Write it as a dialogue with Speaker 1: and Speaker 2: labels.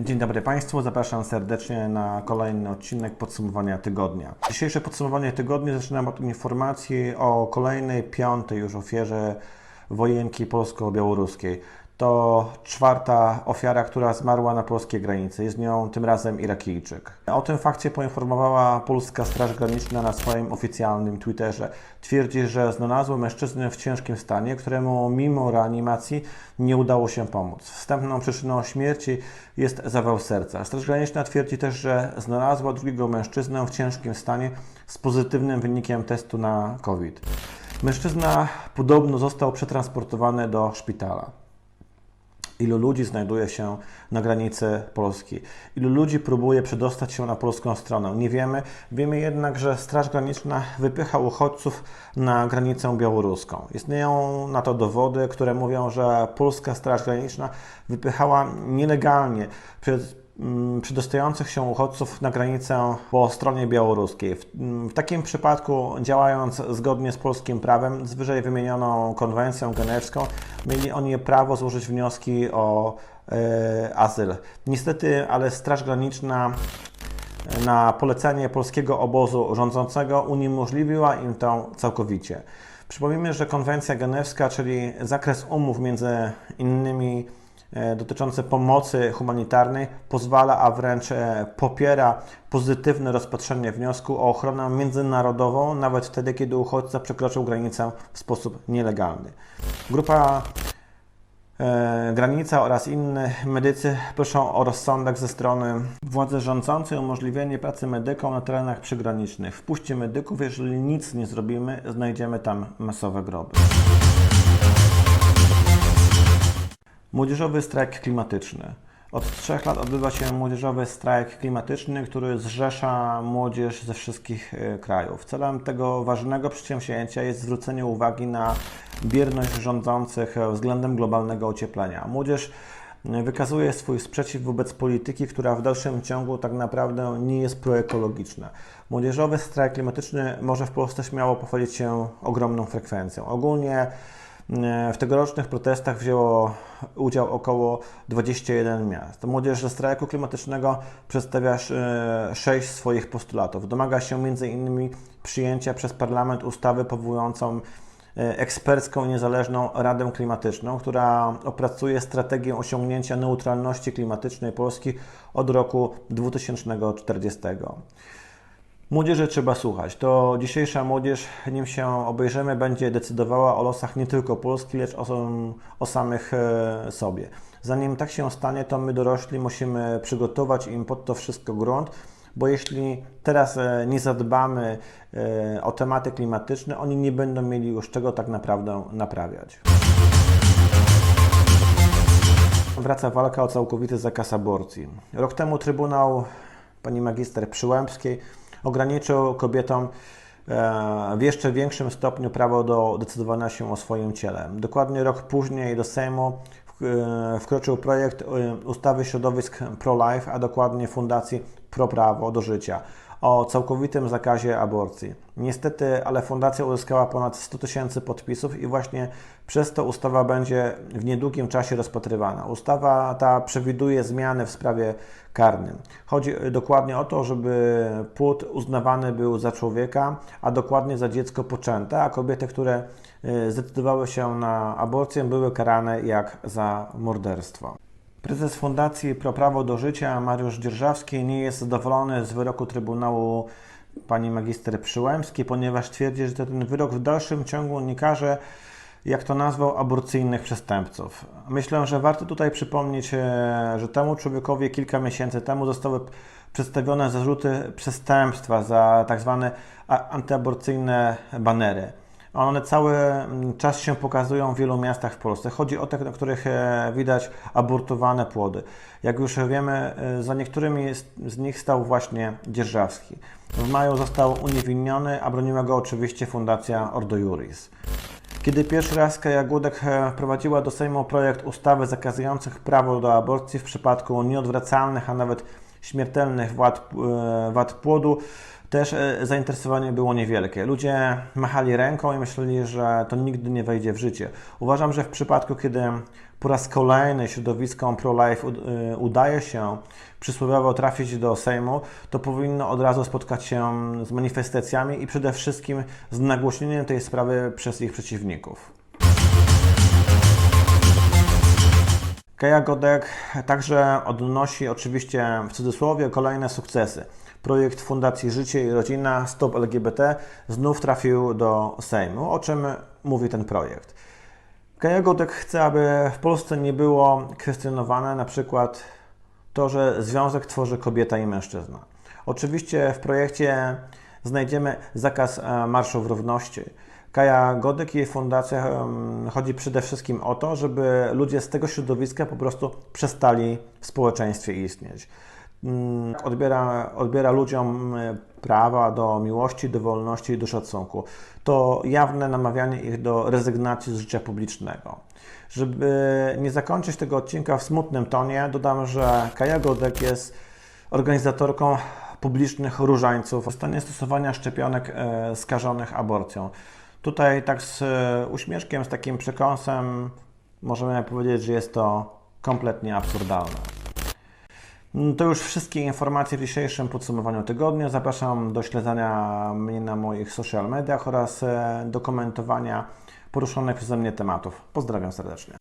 Speaker 1: dobry Państwu, zapraszam serdecznie na kolejny odcinek podsumowania tygodnia. Dzisiejsze podsumowanie tygodnia zaczynam od informacji o kolejnej, piątej już ofierze wojenki polsko-białoruskiej. To czwarta ofiara, która zmarła na polskiej granicy. Jest nią tym razem Irakijczyk. O tym fakcie poinformowała polska Straż Graniczna na swoim oficjalnym Twitterze. Twierdzi, że znalazło mężczyznę w ciężkim stanie, któremu mimo reanimacji nie udało się pomóc. Wstępną przyczyną śmierci jest zawał serca. Straż Graniczna twierdzi też, że znalazła drugiego mężczyznę w ciężkim stanie z pozytywnym wynikiem testu na COVID. Mężczyzna podobno został przetransportowany do szpitala. Ilu ludzi znajduje się na granicy Polski? Ilu ludzi próbuje przedostać się na polską stronę? Nie wiemy. Wiemy jednak, że Straż Graniczna wypycha uchodźców na granicę białoruską. Istnieją na to dowody, które mówią, że polska Straż Graniczna wypychała nielegalnie przedostających się uchodźców na granicę po stronie białoruskiej. W, mm, w takim przypadku, działając zgodnie z polskim prawem, z wyżej wymienioną konwencją genewską, mieli oni prawo złożyć wnioski o e, azyl. Niestety, ale Straż Graniczna e, na polecenie polskiego obozu rządzącego uniemożliwiła im to całkowicie. Przypomnijmy, że konwencja genewska, czyli zakres umów między innymi e, dotyczący pomocy humanitarnej pozwala, a wręcz e, popiera pozytywne rozpatrzenie wniosku o ochronę międzynarodową, nawet wtedy, kiedy uchodźca przekroczył granicę w sposób nielegalny. Grupa e, Granica oraz inni medycy proszą o rozsądek ze strony władzy rządzącej umożliwienie pracy medykom na terenach przygranicznych. Wpuśćcie medyków, jeżeli nic nie zrobimy, znajdziemy tam masowe groby. Młodzieżowy strajk klimatyczny. Od trzech lat odbywa się młodzieżowy strajk klimatyczny, który zrzesza młodzież ze wszystkich e, krajów. Celem tego ważnego przedsięwzięcia jest zwrócenie uwagi na bierność rządzących względem globalnego ocieplenia. Młodzież e, wykazuje swój sprzeciw wobec polityki, która w dalszym ciągu tak naprawdę nie jest proekologiczna. Młodzieżowy strajk klimatyczny może w Polsce śmiało pochwalić się ogromną frekwencją. Ogólnie w tegorocznych protestach wzięło udział około 21 miast. Młodzież ze strajku klimatycznego przedstawia e, sześć swoich postulatów. Domaga się m.in. przyjęcia przez parlament ustawy powołującą e, ekspercką niezależną Radę Klimatyczną, która opracuje strategię osiągnięcia neutralności klimatycznej Polski od roku 2040. Młodzieży trzeba słuchać. To dzisiejsza młodzież, nim się obejrzymy, będzie decydowała o losach nie tylko Polski, lecz o, o samych e, sobie. Zanim tak się stanie, to my dorośli musimy przygotować im pod to wszystko grunt, bo jeśli teraz e, nie zadbamy e, o tematy klimatyczne, oni nie będą mieli już czego tak naprawdę naprawiać. Wraca walka o całkowity zakaz aborcji. Rok temu Trybunał pani magister Przyłębskiej ograniczył kobietom e, w jeszcze większym stopniu prawo do decydowania się o swoim ciele. Dokładnie rok później do Sejmu e, wkroczył projekt e, ustawy środowisk pro-life, a dokładnie Fundacji Pro Prawo do Życia o całkowitym zakazie aborcji. Niestety, ale fundacja uzyskała ponad 100 tysięcy podpisów i właśnie przez to ustawa będzie w niedługim czasie rozpatrywana. Ustawa ta przewiduje zmiany w sprawie karnym. Chodzi dokładnie o to, żeby płód uznawany był za człowieka, a dokładnie za dziecko poczęte, a kobiety, które y, zdecydowały się na aborcję, były karane jak za morderstwo. Prezes Fundacji Pro Prawo do Życia Mariusz Dzierżawski nie jest zadowolony z wyroku Trybunału pani magister Przyłębskiej, ponieważ twierdzi, że ten wyrok w dalszym ciągu nie każe, jak to nazwał, aborcyjnych przestępców. Myślę, że warto tutaj przypomnieć, e, że temu człowiekowi kilka miesięcy temu zostały przedstawione zarzuty przestępstwa za tak zwane antyaborcyjne banery. One cały mm, czas się pokazują w wielu miastach w Polsce. Chodzi o te, na których e, widać abortowane płody. Jak już wiemy, e, za niektórymi z nich stał właśnie Dzierżawski. W maju został uniewinniony, a broniła go oczywiście Fundacja Ordo Juris. Kiedy pierwszy raz Kaja Gudek e, wprowadziła do Sejmu projekt ustawy zakazujących prawo do aborcji w przypadku nieodwracalnych, a nawet śmiertelnych wad, wad płodu, też e, zainteresowanie było niewielkie. Ludzie machali ręką i myśleli, że to nigdy nie wejdzie w życie. Uważam, że w przypadku, kiedy po raz kolejny środowiskom pro-life y, udaje się przysłowiowo trafić do Sejmu, to powinno od razu spotkać się z manifestacjami i przede wszystkim z nagłośnieniem tej sprawy przez ich przeciwników. Kaja Godek także odnosi oczywiście w cudzysłowie kolejne sukcesy. Projekt Fundacji Życie i Rodzina Stop LGBT znów trafił do Sejmu. O czym mówi ten projekt? Kaja Godek chce, aby w Polsce nie było kwestionowane na przykład to, że związek tworzy kobieta i mężczyzna. Oczywiście w projekcie znajdziemy zakaz e, marszów równości. Kaja Godek i jej fundacja chodzi przede wszystkim o to, żeby ludzie z tego środowiska po prostu przestali w społeczeństwie istnieć. Mm, Odbiera, odbiera ludziom e, prawa do miłości, do wolności i do szacunku. To jawne namawianie ich do rezygnacji z życia publicznego. Żeby nie zakończyć tego odcinka w smutnym tonie, dodam, że Kaja Godek jest organizatorką publicznych różańców w stanie stosowania szczepionek e, skażonych aborcją. Tutaj tak z e, uśmieszkiem, z takim przekąsem możemy powiedzieć, że jest to kompletnie absurdalne. Mm, To już wszystkie informacje w dzisiejszym podsumowaniu tygodnia. Zapraszam do śledzenia mnie na moich social mediach oraz e, do komentowania poruszonych przeze mnie tematów. Pozdrawiam serdecznie.